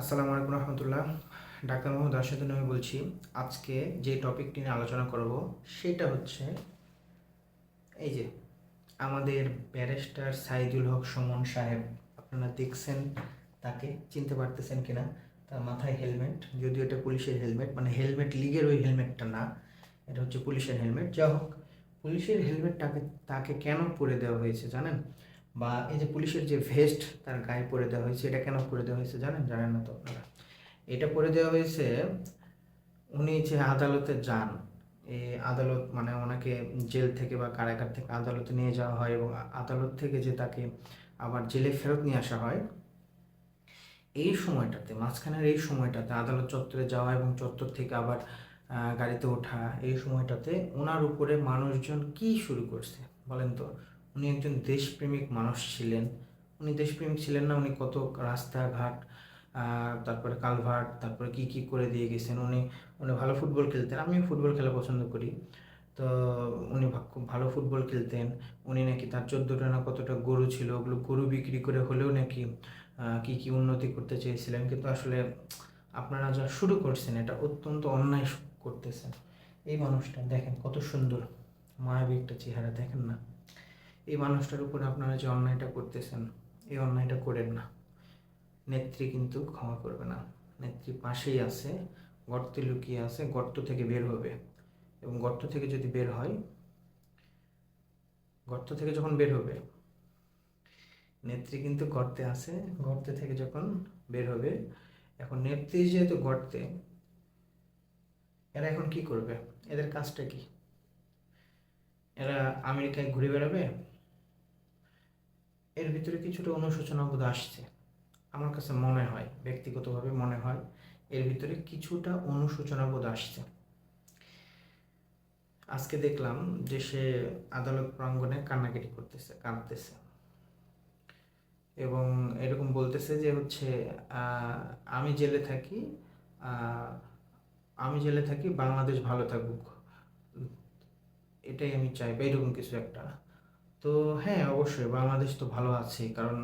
আসসালামু আলাইকুম রহমতুল্লাহ। ডাক্তার মোহাম্মদ রাশেদুল আমি বলছি, আজকে যে টপিকটি নিয়ে আলোচনা করব, সেটা হচ্ছে এই যে আমাদের ব্যারিস্টার সাইদুল হক সুমন সাহেব, আপনারা দেখছেন, তাকে চিনতে পারতেছেন কিনা? তার মাথায় হেলমেট যদিও এটা পুলিশের হেলমেট মানে হেলমেট লিগের ওই হেলমেটটা না, এটা হচ্ছে পুলিশের হেলমেট যা হোক, পুলিশের হেলমেটটাকে তাকে কেন পরে দেওয়া হয়েছে জানেন? বা এই যে পুলিশের যে ভেস্ট তার গায়ে পরে দেওয়া হয়েছে, এটা কেন পরে দেওয়া হয়েছে জানেন? জানেন না তো আপনারা? এটা পরে দেওয়া হয়েছে, উনি যে আদালতে যান এই আদালত মানে ওনাকে জেল থেকে বা কারাগার থেকে আদালতে নিয়ে যাওয়া হয় এবং আদালত থেকে যে তাকে আবার জেলে ফেরত নিয়ে আসা হয়, এই সময়টাতে, মাঝখানের এই সময়টাতে, আদালত চত্বরে যাওয়া এবং চত্বর থেকে আবার গাড়িতে ওঠা, এই সময়টাতে ওনার উপরে মানুষজন কি শুরু করছে? বলেন তো। উনি একজন দেশপ্রেমিক মানুষ ছিলেন। উনি দেশপ্রেমিক ছিলেন না, উনি কত রাস্তাঘাট তারপরে কালভার্ট, তারপরে কি কি করে দিয়ে গেছেন, উনি উনি ভালো ফুটবল খেলতেন, আমিও ফুটবল খেলা পছন্দ করি। তো উনি খুব ভালো ফুটবল খেলতেন। উনি নাকি তার চোদ্দোটা না কতটা গরু ছিল, ওগুলো গরু বিক্রি করে হলেও নাকি কি কি উন্নতি করতে চেয়েছিলেন। কিন্তু আসলে আপনারা যা শুরু করছেন, এটা অত্যন্ত অন্যায় করতেছেন। এই মানুষটা, দেখেন কত সুন্দর, মায়াবী একটা চেহারা, দেখেন না। এই মানুষটার উপরে আপনারা যে অন্যায়টা করতেছেন, এই অন্যায়টা করেন না। নেত্রী কিন্তু ক্ষমা করবে না। নেত্রী পাশেই আছে, গর্তে লুকিয়ে আছে, গর্ত থেকে বের হবে। এবং গর্ত থেকে যদি বের হয়, গর্ত থেকে যখন বের হবে, নেত্রী কিন্তু গর্তে আছে, গর্তে থেকে যখন বের হবে, এখন নেত্রী যেহেতু গর্তে, এরা এখন কি করবে? এদের কাজটা কি? এরা আমেরিকায় ঘুরে বেড়াবে? এর ভিতরে কিছুটা অনুশোচনা বোধ আসছে। আমার কাছে মনে হয়, ব্যক্তিগতভাবে মনে হয়, এর ভিতরে কিছুটা অনুশোচনা বোধ আসছে। আজকে দেখলাম যে সে আদালত প্রাঙ্গণে কান্নাকাটি করতেছে, কাঁদতেছে। এবং এরকম বলতেছে যে হচ্ছে আমি জেলে থাকি আমি জেলে থাকি, বাংলাদেশ ভালো থাকুক। এটাই আমি চাই, বা এরকম কিছু একটা। তো হ্যাঁ অবশ্যই বাংলাদেশ তো ভালো আছে কারণ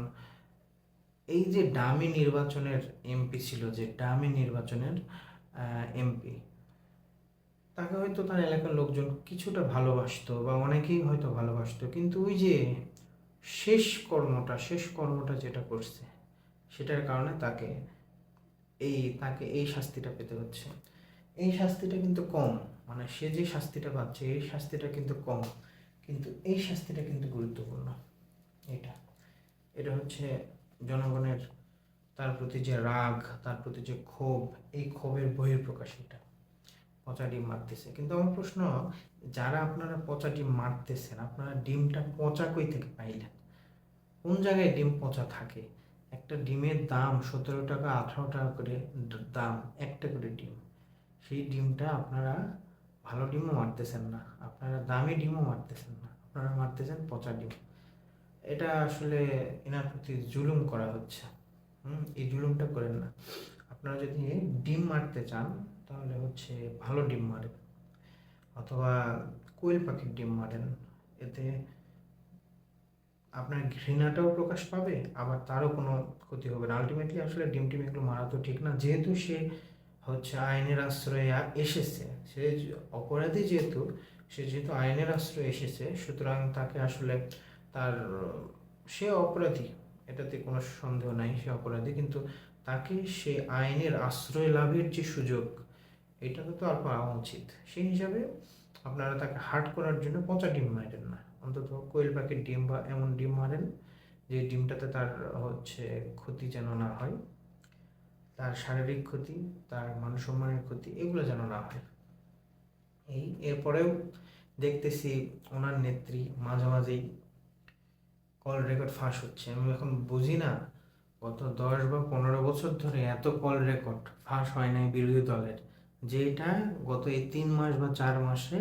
এই যে ডামি নির্বাচনের এমপি ছিল, যে ডামি নির্বাচনের এমপি, তাকে হয়তো তার এলাকার লোকজন কিছুটা ভালোবাসতো বা অনেকেই হয়তো ভালোবাসতো। কিন্তু ওই যে শেষ কর্মটা শেষ কর্মটা যেটা করছে, সেটার কারণে তাকে এই তাকে এই শাস্তিটা পেতে হচ্ছে। এই শাস্তিটা কিন্তু কম মানে সে যে শাস্তিটা পাচ্ছে, এই শাস্তিটা কিন্তু কম। কিন্তু এই শাস্তিটা কিন্তু গুরুত্বপূর্ণ। এটা। এটা হচ্ছে জনগণের, তার প্রতি যে রাগ, তার প্রতি যে ক্ষোভ, এই ক্ষোভের বহিঃপ্রকাশ এটা। পচা ডিম মারতেছে। কিন্তু আমার প্রশ্ন, যারা আপনারা পচা ডিম মারতেছেন, আপনারা ডিমটা পচা কই থেকে পাইলেন? কোন জায়গায় ডিম পচা থাকে? একটা ডিমের দাম সতেরো টাকা, আঠারো টাকা করে দাম, একটা করে ডিম। সেই ডিমটা আপনারা ভালো ডিমও মারতেছেন না, আপনারা দামি ডিমও মারতেছেন না, আপনারা মারতেছেন পচা ডিম। এটা আসলে এনার প্রতি জুলুম করা হচ্ছে। হুম, এই জুলুমটা করেন না। আপনারা যদি ডিম মারতে চান, তাহলে হচ্ছে ভালো ডিম মারেন। অথবা কোয়েল পাখির ডিম মারেন। এতে আপনার ঘৃণাটাও প্রকাশ পাবে, আবার তারও কোনো ক্ষতি হবে না। আলটিমেটলি আসলে ডিম টিম এগুলো মারা তো ঠিক না। যেহেতু সে হচ্ছে আইনের আশ্রয়ে এসেছে। সে অপরাধী যেহেতু, সে যেহেতু আইনের আশ্রয়ে এসেছে, সুতরাং তাকে আসলে তার, সে অপরাধী, এটাতে কোনো সন্দেহ নাই, সে অপরাধী। কিন্তু তাকে সে আইনের আশ্রয় লাভের যে সুযোগ এটা তো আর পাওয়া উচিত। সেই হিসাবে আপনারা তাকে হার্ট করার জন্য পচা ডিম মারেন না। অন্তত কোয়েল পাখির ডিম বা এমন ডিম মারেন, যে ডিমটাতে তার হচ্ছে ক্ষতি যেন না হয়। তার শারীরিক ক্ষতি, তার মানসম্মানের ক্ষতি, এগুলো যেন না হয়। এই, এরপরেও দেখতেছি ওনার নেত্রী মাঝে মাঝেই কল রেকর্ড ফাঁস হচ্ছে। আমি এখন বুঝি না, গত দশ বা পনেরো বছর ধরে এত কল রেকর্ড ফাঁস হয় নাই বিরোধী দলের যেটা গত এই তিন মাস বা চার মাসে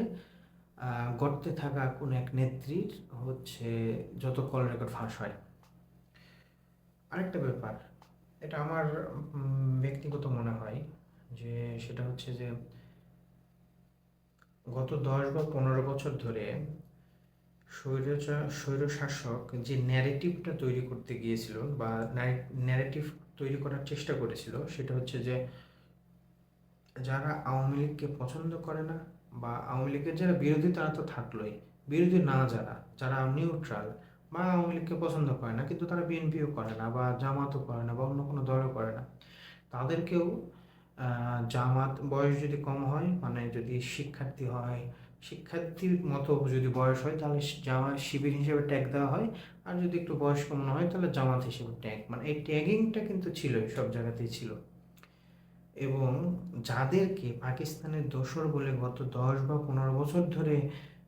গর্তে থাকা কোন এক নেত্রীর হচ্ছে যত কল রেকর্ড ফাঁস হয়। আরেকটা ব্যাপার এটা আমার ব্যক্তিগত মনে হয় যে সেটা হচ্ছে যে গত দশ বা পনেরো বছর ধরে স্বৈরচা, স্বৈরশাসক যে ন্যারেটিভটা তৈরি করতে গিয়েছিল বা ন্যারেটিভ তৈরি করার চেষ্টা করেছিল, সেটা হচ্ছে যে যারা আওয়ামী লীগকে পছন্দ করে না বা আওয়ামী লীগের যারা বিরোধী, তারা তো থাকলোই। বিরোধী না যারা যারা নিউট্রাল বা আওয়ামী লীগকে পছন্দ করে না, কিন্তু তারা বিএনপিও করে না বা জামাতও করে না বা অন্য কোনো দলও করে না। তাদেরকেও জামাত বয়স যদি কম হয় মানে যদি শিক্ষার্থী হয়, শিক্ষার্থীর মতো যদি বয়স হয়, তাহলে জামাত শিবির হিসেবে ট্যাগ দেওয়া হয়। আর যদি একটু বয়স কম না হয়, তাহলে জামাত হিসেবে ট্যাগ মানে এই ট্যাগিংটা কিন্তু ছিলই, সব জায়গাতেই ছিল। এবং যাদেরকে পাকিস্তানের দোসর বলে গত দশ বা পনেরো বছর ধরে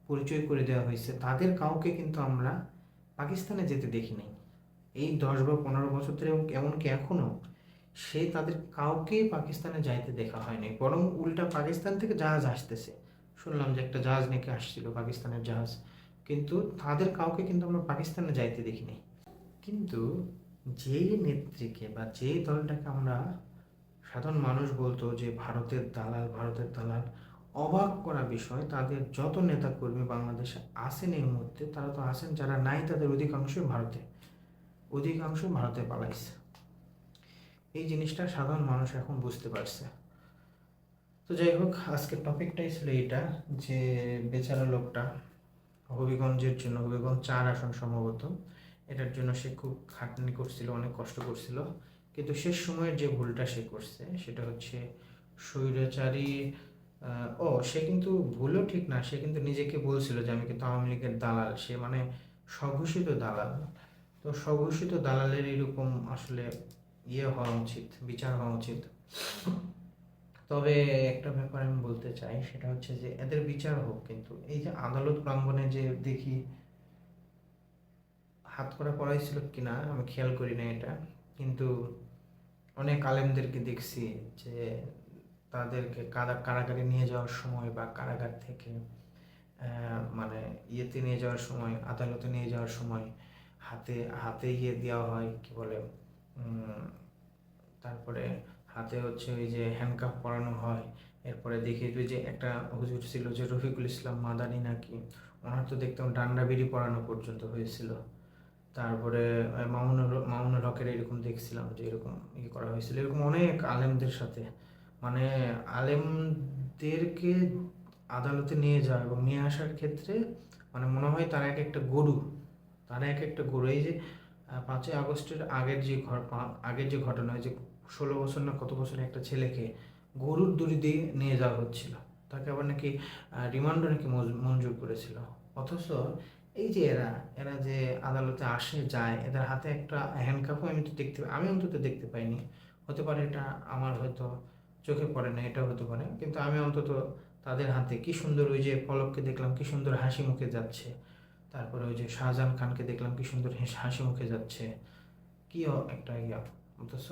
পরিচয় করে দেওয়া হয়েছে, তাদের কাউকে কিন্তু আমরা পাকিস্তানে যেতে দেখি নাই এই দশ বা পনেরো বছর ধরে এবং এমনকি এখনও সে তাদের কাউকেই পাকিস্তানে যাইতে দেখা হয়নি, বরং উল্টা পাকিস্তান থেকে জাহাজ আসতেছে। শুনলাম যে একটা জাহাজ নাকি আসছিল, পাকিস্তানের জাহাজ। কিন্তু তাদের কাউকে কিন্তু আমরা পাকিস্তানে যাইতে দেখিনি। কিন্তু যেই নেত্রীকে বা যেই দলটাকে আমরা সাধারণ মানুষ বলতো যে ভারতের দালাল ভারতের দালাল অবাক করা বিষয়, তাদের যত নেতাকর্মী বাংলাদেশে আসেন এই মুহূর্তে, তারা তো আসেন যারা নাই, তাদের অধিকাংশই ভারতে। অধিকাংশ ভারতে পালাইছে। এই জিনিসটা সাধারণ মানুষ এখন বুঝতে পারছে। তো যাই হোক, আজকের টপিকটাই ছিল এটা যে বেচারা লোকটা হবিগঞ্জের জন্য, হবিগঞ্জ চার আসন সম্ভবত, এটার জন্য সে খুব খাটনি করছিল, অনেক কষ্ট করছিল। কিন্তু শেষ সময়ের যে ভুলটা সে করছে, সেটা হচ্ছে স্বৈরাচারী ও, সে কিন্তু ভুলও ঠিক না। সে কিন্তু নিজেকে বলছিল যে, আমি কিন্তু আওয়ামী লীগের দালাল। সে মানে স্বঘোষিত দালাল। তো স্বঘোষিত দালালের এরকম আসলে ইয়ে হওয়া উচিত, বিচার হওয়া উচিত। তবে একটা ব্যাপার আমি বলতে চাই, সেটা হচ্ছে যে, এদের বিচার হোক কিন্তু। এই যে আদালত প্রাঙ্গণে যে দেখি হাত করা পড়াইছিল কিনা, আমি খেয়াল করি না এটা। কিন্তু অনেক আলেমদেরকে দেখছি যে তাদেরকে কারা কারাগারে নিয়ে যাওয়ার সময় বা কারাগার থেকে মানে ইয়েতে নিয়ে যাওয়ার সময় আদালতে নিয়ে যাওয়ার সময় হাতে হাতে ইয়ে দেওয়া হয় কি বলে তারপরে হাতে হচ্ছে ওই যে হ্যান্ডকাফ পরানো হয়। এরপরে দেখি যে একটা হুজুর ছিল যে রফিকুল ইসলাম মাদানি নাকি ওনার তো দেখতাম ডান্ডা বিড়ি পরানো পর্যন্ত হয়েছিল। তারপরে আহ, মামুনুর মামুনুর হকের এরকম দেখছিলাম যে এরকম ইয়ে করা হয়েছিল। এরকম অনেক আলেমদের সাথে মানে আলেমদেরকে আদালতে নিয়ে যাওয়া এবং নিয়ে আসার ক্ষেত্রে মানে মনে হয় তারা এক একটা গরু, তারা এক একটা গরু। এই যে পাঁচই আগস্টের আগের যে আগের যে ঘটনা যে ষোলো বছর না কত বছর একটা ছেলেকে গরুর দড়ি দিয়ে নিয়ে যাওয়া হচ্ছিল। তাকে আবার নাকি রিমান্ডও নাকি মঞ্জ- মঞ্জুর করেছিল। অথচ এই যে এরা এরা যে আদালতে আসে, যায়, এদের হাতে একটা হ্যান্ডকাফও আমি তো দেখতে, আমি অন্তত দেখতে পাইনি। হতে পারে এটা আমার হয়তো চোখে পড়ে না, এটা হতে পারে। কিন্তু আমি অন্তত তাদের হাতে কি সুন্দর ওই যে পলককে দেখলাম, কি সুন্দর হাসি মুখে যাচ্ছে। তারপরে ওই যে শাহজাহান খানকে দেখলাম, কি সুন্দর হাসি মুখে যাচ্ছে। কি একটা ইয়া। অথচ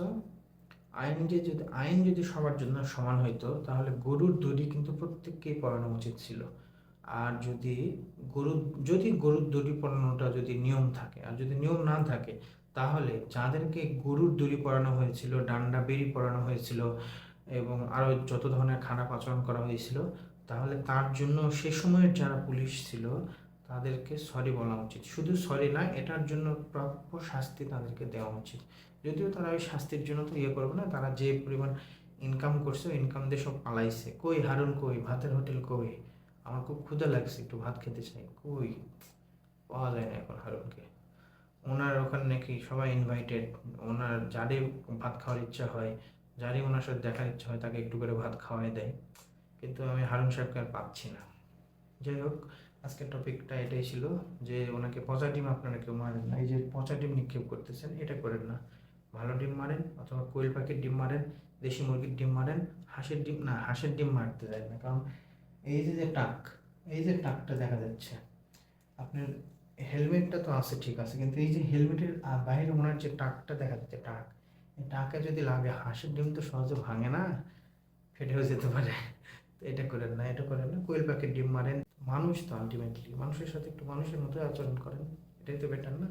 আইন যে যদি আইন যদি সবার জন্য সমান হইতো, তাহলে গরুর দড়ি কিন্তু প্রত্যেককেই পড়ানো উচিত ছিল। আর যদি গরু যদি গরুর দড়ি পরানোটা যদি নিয়ম থাকে, আর যদি নিয়ম না থাকে, তাহলে যাদেরকে গরুর দড়ি পরানো হয়েছিল, ডান্ডা বেরি পরানো হয়েছিল এবং আরও যত ধরনের খারাপ আচরণ করা হয়েছিল, তাহলে তার জন্য সে সময়ের যারা পুলিশ ছিল, তাদেরকে সরি বলা উচিত। শুধু সরি না, এটার জন্য প্রাপ্য শাস্তি তাদেরকে দেওয়া উচিত। যদিও তারা ওই শাস্তির জন্য তো ইয়ে করবে না, তারা যে পরিমাণ ইনকাম করছে ইনকাম দিয়ে সব পালাইছে। কই হারুন কই? ভাতের হোটেল কই? আমার খুব ক্ষুধা লাগছে, একটু ভাত খেতে চাই। কই? পাওয়া যায় না এখন হারুনকে। ওনার ওখানে নাকি সবাই ইনভাইটেড ওনার যারই ভাত খাওয়ার ইচ্ছা হয় যারই ওনার সাথে দেখার ইচ্ছা হয় তাকে একটু করে ভাত খাওয়াই দেয়। কিন্তু আমি হারুন সাহেবকে আর পাচ্ছি না। যাই হোক, আজকের টপিকটা এটাই ছিল যে ওনাকে পচা ডিম আপনারা কেউ মারেন না। এই যে পচা ডিম নিক্ষেপ করতেছেন, এটা করেন না। ভালো ডিম মারেন অথবা কোয়েল পাখির ডিম মারেন, দেশি মুরগির ডিম মারেন, হাঁসের ডিম, না, হাঁসের ডিম মারতে যায় না। কারণ এই যে যে টাক, এই যে টাকটা দেখা যাচ্ছে, আপনার হেলমেটটা তো আছে, ঠিক আছে, কিন্তু এই যে হেলমেটের বাইরে ওনার যে টাকটা দেখা যাচ্ছে, টাক টাকে যদি লাগে, হাঁসের ডিম তো সহজে ভাঙে না, ফেটেও যেতে পারে। তো এটা করেন না, এটা করেন না, কোয়েল পাখির ডিম মারেন। মানুষ তো আলটিমেটলি মানুষের সাথে একটু মানুষের মতো আচরণ করেন, এটাই তো বেটার না?